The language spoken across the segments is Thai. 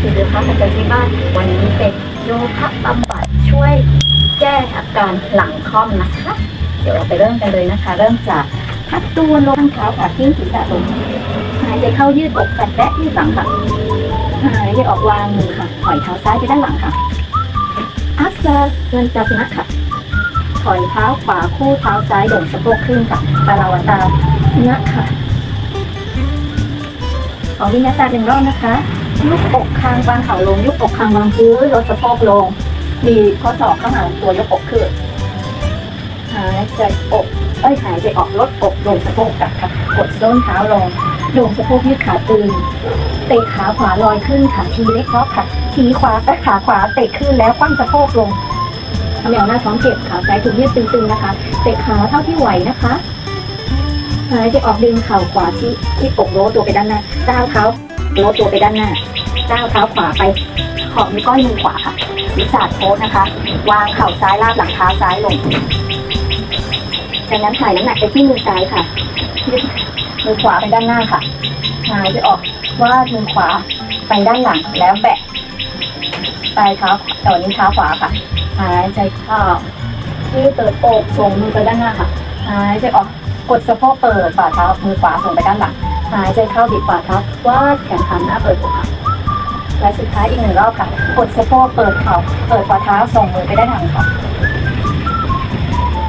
คือเดือพักใจที่บ้าน วันนี้เป็นโยคะบำบัดช่วยแก้อาการหลังค่อมนะคะ เดี๋ยวเราไปเริ่มกันเลยนะคะ เริ่มจากพักตัวลงเท้าค่ะทิ้งศีรษะลงหายใจเข้ายืดอกแฟนแบะยืดหลังค่ะหายใจออกวางมือค่ะถอยเท้าซ้ายไปด้านหลังค่ะอัสเซอร์เงินจัสนะค่ะถอยเท้าขวาคู่เท้าซ้ายโด่งสะโพกขึ้นค่ะตาลาวตาสนะค่ะ ของวิญญาศาสตร์หนึ่งรอบนะคะ ยุบอกคางวางเข่าลง ยุบอกคางวางพื้นลดสะโพกลง มีข้อศอกข้างหลังตัวยกอกขึ้นหายใจอกเอ้ยหายใจออกลดอกลงสะโพกกลับค่ะ กดส้นเท้าลงโด่งสะโพกยืดขาตึงเตะขาขวาลอยขึ้นค่ะทีเล็กล็อกค่ะ ทีขวาและขาขวาเตะขึ้นแล้วคว่ำสะโพกลงแนวหน้าท้องเจ็บขาซ้ายถูกยืดตึงๆนะคะเตะขาเท่าที่ไหวนะคะหายใจออกดึงเข่าขวาที่ที่อกโน้ตตัวไปด้านหน้าก้าวเท้า โน้ตตัวไปด้านหน้าก้าวเท้าขวาไป ขอบนิ้วก้อยมือขวาค่ะวิสาดโพสนะคะ วางเข่าซ้ายลาบหลังเท้าซ้ายลง จากนั้นถ่ายน้ำหนักไปที่มือซ้ายค่ะ มือขวาไปด้านหน้าค่ะหายใจออกว่ามือขวาไปด้านหลังแล้วแบะปลายเท้าต่อนิ้วเท้าขวาค่ะ หายใจเข้ายืดเปิดอกส่งมือไปด้านหน้าค่ะ หายใจออกกดสะโพกเปิดฝ่าเท้ามือขวาส่งไปด้านหลัง หายใจเข้าบิดฝ่าเท้าวาดแขนขาหน้าเปิดอกค่ะและสุดท้ายอีกหนึ่งรอบค่ะกดสะโพกเปิดเข่าเปิดฝ่าเท้าส่งมือไปด้านหลังค่ะ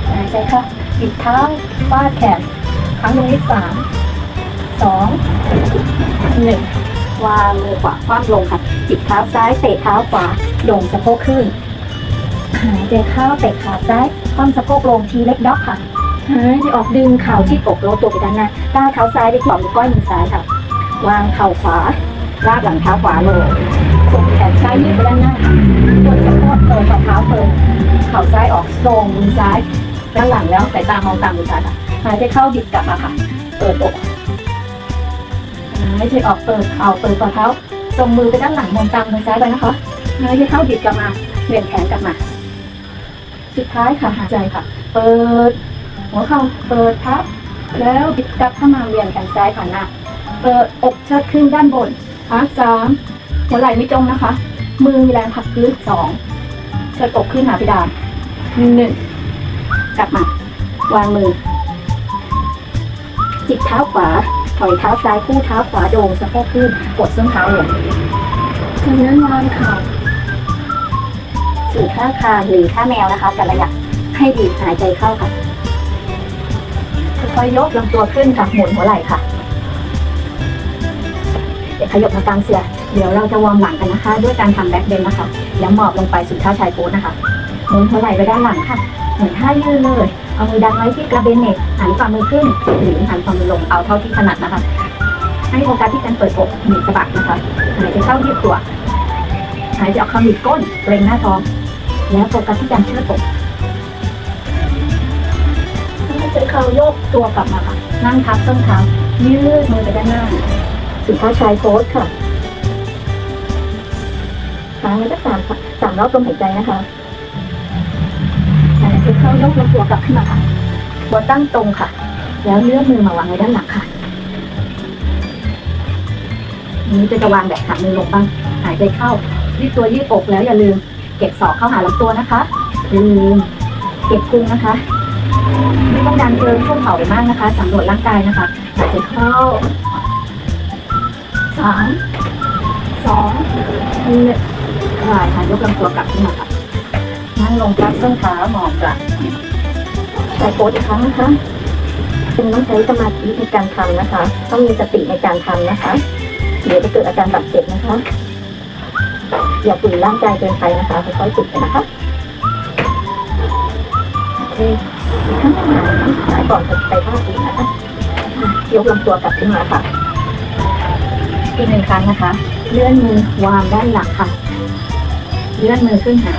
หายใจเข้าบิดเท้าวาดแขนครั้งหนึ่งที่สามสองหนึ่งวางมือขวาคว่ำลงค่ะจิบเท้าซ้ายเตะเท้าขวาโด่งสะโพกขึ้นหายใจเข้าเตะขาซ้ายคว่ำสะโพกลงทีเล็กด็อกค่ะ หายใจออกดึงเข่าที่อกโน้ตตัวไปด้านหน้าก้าวเท้าซ้ายไปที่อมก้อยมือซ้ายค่ะ วางเข่าขวาลากหลังเท้าขวาลงส่งแขนซ้ายยืดไปด้านหน้าค่ะกดสะโพกเปิดฝ่าเท้าเปิดเข่าซ้ายออกส่งมือซ้ายด้านหลังแล้วสายตามองตามมือซ้ายค่ะหายใจเข้าบิดกลับมาค่ะ เปิดอกหายใจออกเปิดเข่าเปิดฝ่าเท้าส่งมือไปด้านหลังมองตามมือซ้ายไปนะคะหายใจเข้าบิดกลับมาเปลี่ยนแขนกลับมา สุดท้ายค่ะหายใจค่ะ เปิด หัวเข่าเปิดทับ แล้วบิดกลับเข้ามาเวียนแขนซ้ายผ่านหน้าเปิดอกเชิดขึ้นด้านบนขาสามหัวไหล่ไม่จมนะคะ มือมีแรงผลักพื้นสองเชิดอกขึ้นหาเพดานหนึ่งกลับมา วางมือ จิกเท้าขวา ถอยเท้าซ้ายคู่เท้าขวาโด่งสะโพกขึ้นกดส้นเท้าลงจากนั้นวางเข่าสู่ท่าคางหรือท่าแมวนะคะแต่ละอย่างให้ดีหายใจเข้าค่ะ ค่อยยกลำตัวขึ้นค่ะหมุนหัวไหล่ค่ะ เดี๋ยวขยบมากลางเสือเดี๋ยวเราจะวอร์มหลังกันนะคะ ด้วยการทำแบ็คเบนนะคะแล้วหมอบลงไปสู่ท่าชายโพสนะคะหมุนหัวไหล่ไปด้านหลังค่ะ เหมือนท่ายืดเลย เอามือดันไว้ที่กระเบนเน็ตหันฝ่ามือขึ้นหรือหันฝ่ามือลงเอาเท่าที่ถนัดนะคะ ให้โฟกัสที่การเปิดอกหนีบสะบักนะคะหายใจเข้ายืดตัวหายใจออกคำหนีบก้นเกรงหน้าท้องแล้วโฟกัสที่การเชิดอก ใจเข้าโยกตัวกลับมาค่ะ นั่งทับส้นเท้ายืดมือไปด้านหน้าสุดท้าชายโพสค่ะค้างไว้สักสามสามรอบลมหายใจนะคะหายเข้ายกลำตัวกลับขึ้นมาค่ะบนตั้งตรงค่ะ แล้วเลื่อนมือมาวางไว้ด้านหลังค่ะนี้จะจะวางแบบขามือลงบ้าง หายใจเข้ายืดตัวยืดอกแล้วอย่าลืม เก็บศอกเข้าหาลำตัวนะคะอย่าลืมเก็บพุงนะคะ ไม่ต้องดันเกินช่วงเข่าไปมากนะคะสำรวจร่างกายนะคะหายใจเข้าสามสองหนึ่งคลายค่ะยกลำตัวกลับขึ้นมาค่ะนั่งลงพักส้นขาหมอบกลับใช้โพสอีกครั้งนะคะเป็นต้องใช้สมาธิในการทำนะคะ ต้องมีสติในการทำนะคะ เดี๋ยวจะเกิดอาการบาดเจ็บนะคะ อย่าฝืนร่างกายเกินไปนะคะค่อยๆฝึกนะคะโอเค ข้างหลังซ้ายก่อนจะไปท่าอื่นนะคะยกลำตัวกลับขึ้นมาค่ะอีกหนึ่งครั้งนะคะ เลื่อนมือวางด้านหลังค่ะ เลื่อนมือขึ้นหา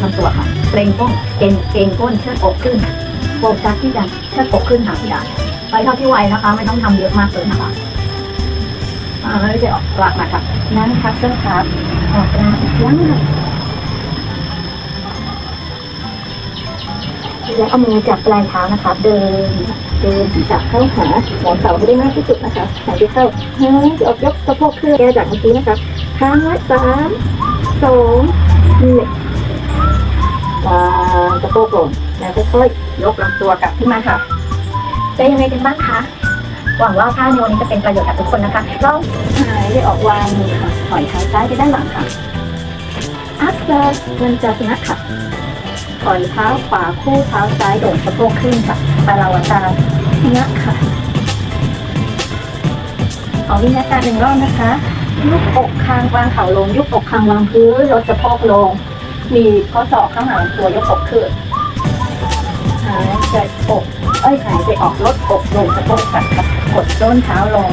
ลำตัวค่ะเกรงก้นเกรงเกรงก้นเชิดอกขึ้นโฟกัสที่ดันเชิดอกขึ้นหาที่ดันไปเท่าที่ไหวนะคะ ไม่ต้องทำเยอะมากเลยนะคะอ่าแล้วจะออกกลับมาค่ะนั่งพักเส้นขาออกกลางอีกครั้ง แล้วเอามือจับปลายเท้านะคะ เดิน เดินศีรษะเข้าหาหัวเข่าให้ได้มากที่สุดนะคะหายใจเข้าหายใจออกยกสะโพกขึ้นแกจากเมื่อกี้นะคะค้างไว้สามสองหนึ่งวางสะโพกลงแล้วค่อยๆยกลำตัวกลับขึ้นมาค่ะเป็นยังไงกันบ้างคะหวังว่าท่าในวันนี้จะเป็นประโยชน์กับทุกคนนะคะลองหายใจออกวางมือค่ะถอยเท้าซ้ายไปด้านหลังค่ะอัพเซอร์มันจะสนะค่ะ อยเท้าขวาคู่เท้าซ้ายโด่งสะโพกขึ้นค่ะปาลาวตาชนะค่ะขอวิญญาณหนึ่งรอบนะคะ ยุบอกคางวางเข่าลง ยุบอกคางวางพื้นลดสะโพกลง มีข้อศอกข้างหลังตัวยกอกขึ้นหายใจอกเอ้ยหายใจออกลดอกลงสะโพกกัดค่ะกดต้นเท้าลง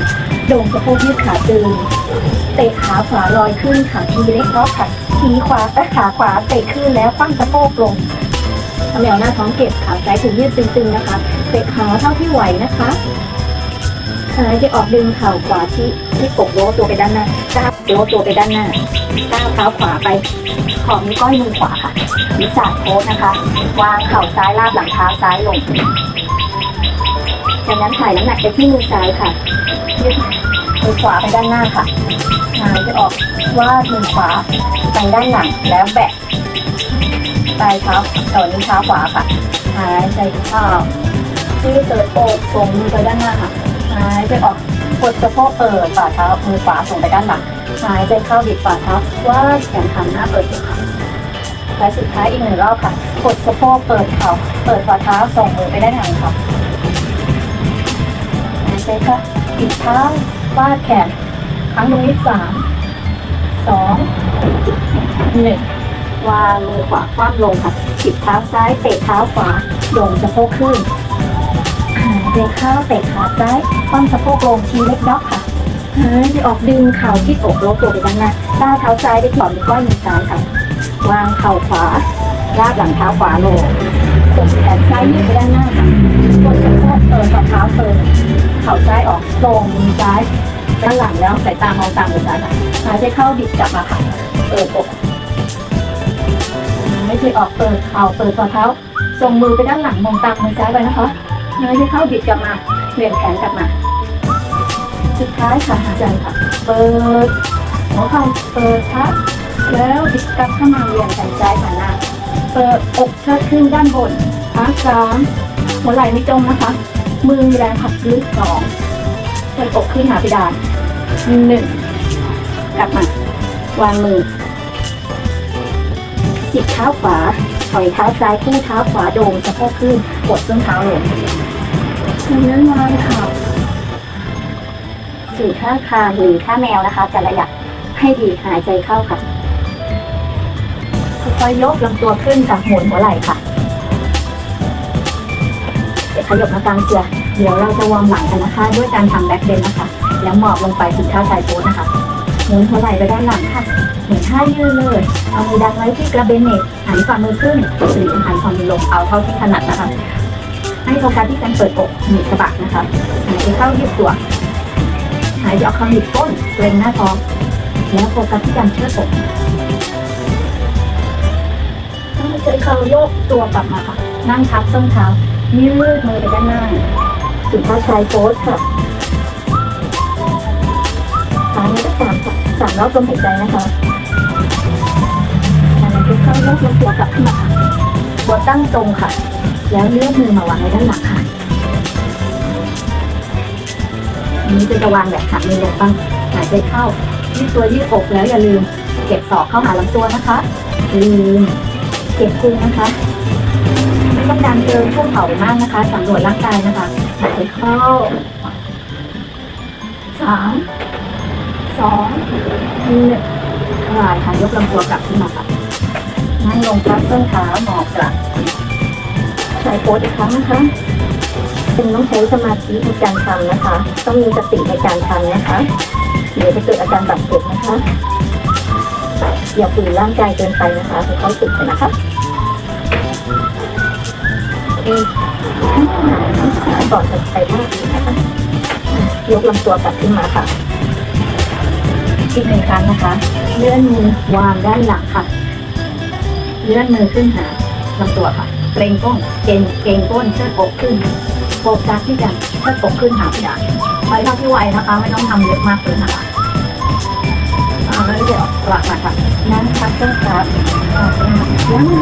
โด่งสะโพกยืดขาตึงเตะขาขวาลอยขึ้นขาทีเล็กรอบค่ะทีขวาและขาขวาเตะขึ้นแล้วปั้งสะโพกลง ทำแนวหน้าท้องเก็บขาซ้ายถึงยืดตึงๆนะคะเตะขาเท่าที่ไหวนะคะหายใจออกดึงเข่าขวาที่ที่กกโลตัวไปด้านหน้าก้าวโลตัวไปด้านหน้าก้าวเท้าขวาไป ขอบนิ้วก้อยมือขวาค่ะวิสาโพสนะคะ วางเข่าซ้ายลาบหลังเท้าซ้ายลง จากนั้นถ่ายน้ำหนักไปที่มือซ้ายค่ะยืดมือขวาไปด้านหน้าค่ะหายใจออกวาดมือขวาไปด้านหลังแล้วแบะ ปลายเท้าต่อนิ้วเท้าขวาค่ะ หายใจเข้าที่เปิดอกส่งมือไปด้านหน้าค่ะ หายใจออกกดสะโพกเปิดฝ่าเท้ามือขวาส่งไปด้านหลัง หายใจเข้าบิดฝ่าเท้าว่าแขนขาหน้าเปิดค่ะและสุดท้ายอีกหนึ่งรอบค่ะ กดสะโพกเปิดเข่าเปิดฝ่าเท้าส่งมือไปด้านหลังค่ะ หายใจค่ะบิดเท้าวาดแขนครั้งนี้สามสองหนึ่ง วางมือขวาคว่ำลงค่ะจิบเท้าซ้ายเตะเท้าขวาโยงสะโพกขึ้นหายใจเข้าเตะขาซ้ายคว่ำสะโพกลงทีเล็กด็อกค่ะหายใจออกดึงเข่าที่อกลบตัวไปด้านหน้าก้าเท้าซ้ายไปขอบนิ้วก้อยมือซ้ายค่ะ วางเข่าขวาลากหลังเท้าขวาลงกดแขนซ้ายยืดไปด้านหน้าค่ะกดสะโพกเปิดฝ่าเท้าเปิดเข่าซ้ายออกทรงมือซ้ายด้านหลังแล้วสายตามองตามมือซ้ายค่ะหายใจเข้าบิดกลับมาค่ะเปิดอก ไม่ใช่ออกเปิดเข่าเปิดฝ่าเท้าส่งมือไปด้านหลังมองตามมือซ้ายไปนะคะไม่ใช่เข้าบิดกลับมาเปลี่ยนแขนกลับมาสุดท้ายค่ะหายใจค่ะ เปิดหัวเข่าเปิดครับแล้วบิดกลับเข้ามาเวียนแขนซ้ายผ่านหน้าเปิดอกเชิดขึ้นด้านบนขาสามหัวไหล่ไม่จมนะคะ มือมีแรงผลักลึกสองเปิดอกขึ้นหาเพดานหนึ่งกลับมาวางมือ จิบเท้าขวา ถอยเท้าซ้ายคู่เท้าขวาโดงสะโพกขึ้น กดส้นเท้าลงจากนั้นวางเข่าสู่ท่าคางหรือท่าแมวนะคะแต่ละย่างให้ดีหายใจเข้าค่ะค่อยๆยกลำตัวขึ้นจากหมุนหัวไหล่ค่ะเดี๋ยวขยับมากลางเสียเดี๋ยวเราจะวอร์มหลังกันนะคะ ด้วยการทำแบ็คเบนนะคะ แล้วหมอบลงไปสู่ท่าชายโพสนะคะ หมุนหัวไหล่ไปด้านหลังค่ะหมือนท่ายืดเลย เอามือดันไว้ที่กระเบนเน็ตหันฝ่ามือขึ้นหรือหันฝ่ามือลงเอาเท่าที่ถนัดนะคะ ให้โฟกัสที่การเปิดอกหนีบสะบักนะคะหายใจเข้ายืดตัวหายใจออกคำหนีบก้นเกรงหน้าท้องแล้วโฟกัสที่การเชิดอกหายใจเข้าโยกตัวกลับมาค่ะ นั่งทับส้นเท้ายืดมือไปด้านหน้าสุดท้ายชายโพสค่ะขานี้ก็สามรอบลมหายใจนะคะหายใจเข้าโยกลำตัวกลับขึ้นมาค่ะบดตั้งตรงค่ะ แล้วเลื่อนมือมาวางไว้ด้านหลังค่ะอันนี้จะจะวางแบบหักมือลงบ้างหายใจเข้ายืดตัวยืดอกแล้วอย่าลืม เก็บศอกเข้าหาลำตัวนะคะลืมเก็บพุงนะคะไม่ต้องดันเกินช่วงเข่ามากนะคะสำรวจร่างกายนะคะหายใจเข้าสาม สองหนึ่งลายค่ะยกลำตัวกลับขึ้นมาค่ะนั่งลงพักต้นขาหมอบกลับใช้โพสอีกครั้งนะคะคุณต้องใช้สมาธิในการทำนะคะ ต้องมีสติในการทำนะคะเดี๋ยวจะเกิดอาการบาดเจ็บนะคะอย่าฝืนร่างกายเกินไปนะคะค่อยๆฝึกกันนะคะโอเคก่อนจะไปมากนะคะยกลำตัวกลับขึ้นมาค่ะ อีกหนึ่งครั้งนะคะ เลื่อนมือวางด้านหลังค่ะ เลื่อนมือขึ้นหาลำตัวค่ะเกรงก้นเกรงเกรงก้นเชิดอกขึ้นโฟกัสที่จะเชิดอกขึ้นหาเพดานไปเท่าที่ไหวนะคะ ไม่ต้องทำเยอะมากเลยนะคะอ่าแล้วเดี๋ยวหลักนะคะนั่งพักเส้นครับอ่ายังไง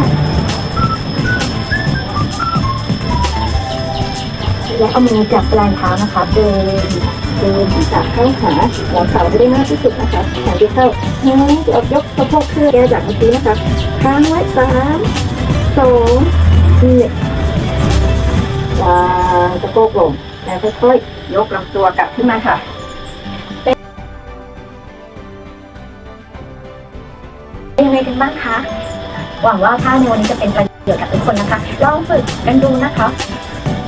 แล้วเอามือจับปลายเท้านะคะเดิน เดินศีรษะเข้าหาหัวเข่าให้ได้มากที่สุดนะคะหายใจเข้าหายใจออกยกสะโพกขึ้นแกจากเมื่อกี้นะคะค้างไว้สามสองหนึ่งวางสะโพกลงแล้วค่อยๆยกลำตัวกลับขึ้นมาค่ะเป็นยังไงกันบ้างคะหวังว่าท่าในวันนี้จะเป็นประโยชน์กับทุกคนนะคะ ลองฝึกกันดูนะคะ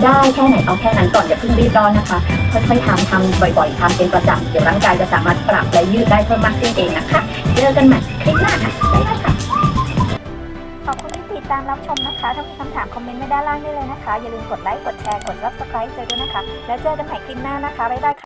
ได้แค่ไหนเอาแค่นั้นก่อนอย่าเพิ่งรีบร้อนนะคะ ค่อยๆทำทำบ่อยๆทำเป็นประจำเดี๋ยวร่างกายจะสามารถปรับและยืดได้เพิ่มมากขึ้นเองนะคะเจอกันใหม่คลิปหน้าค่ะบ๊ายบายค่ะขอบคุณที่ติดตามรับชมนะคะ ถ้ามีคำถามคอมเมนต์ไว้ด้านล่างได้เลยนะคะ อย่าลืมกดไลค์กดแชร์กด subscribe เจอด้วยนะคะ แล้วเจอกันใหม่คลิปหน้านะคะบ๊ายบายค่ะ